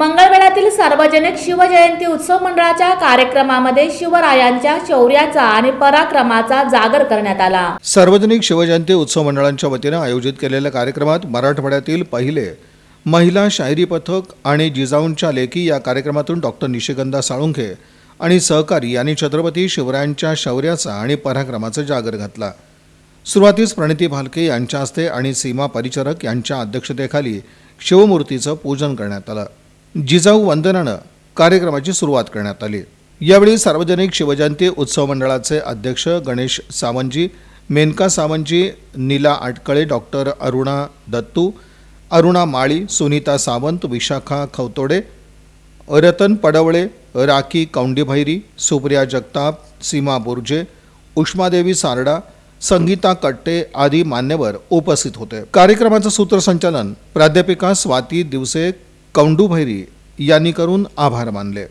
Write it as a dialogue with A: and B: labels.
A: मंगळवेळातील सार्वजनिक शिवजयंती उत्सव मंडळाच्या कार्यक्रमामध्ये शिवरायांच्या शौर्याचा आणि पराक्रमाचा जागर करण्यात आला.
B: सार्वजनिक शिवजयंती उत्सव मंडळांच्या वतीनं आयोजित केलेल्या कार्यक्रमात मराठवाड्यातील पहिले महिला शायरी पथक आणि जिजाऊंच्या लेखी या कार्यक्रमातून डॉक्टर निशिगंधा साळुंखे आणि सहकारी यांनी छत्रपती शिवरायांच्या शौर्याचा आणि पराक्रमाचा जागर घातला. सुरुवातीस प्रणिती भालके यांच्या हस्ते आणि सीमा परिचारक यांच्या अध्यक्षतेखाली शिवमूर्तीचं पूजन करण्यात आलं. जिजाऊ वंदनानं कार्यक्रमाची सुरुवात करण्यात आली. यावेळी सार्वजनिक शिवजयंती उत्सव मंडळाचे अध्यक्ष गणेश सावंतजी मेनका सावंतजी नीला आटकळे डॉक्टर अरुणा दत्तू अरुणा माळी सुनीता सावंत विशाखा खवतोडे रतन पडवळे राखी कौंडीभैरी सुप्रिया जगताप सीमा बुर्जे उष्मादेवी सारडा संगीता कट्टे आदी मान्यवर उपस्थित होते. कार्यक्रमाचं सूत्रसंचालन प्राध्यापिका स्वाती दिवसे कौंडूभैरी यांनी करून आभार मानले.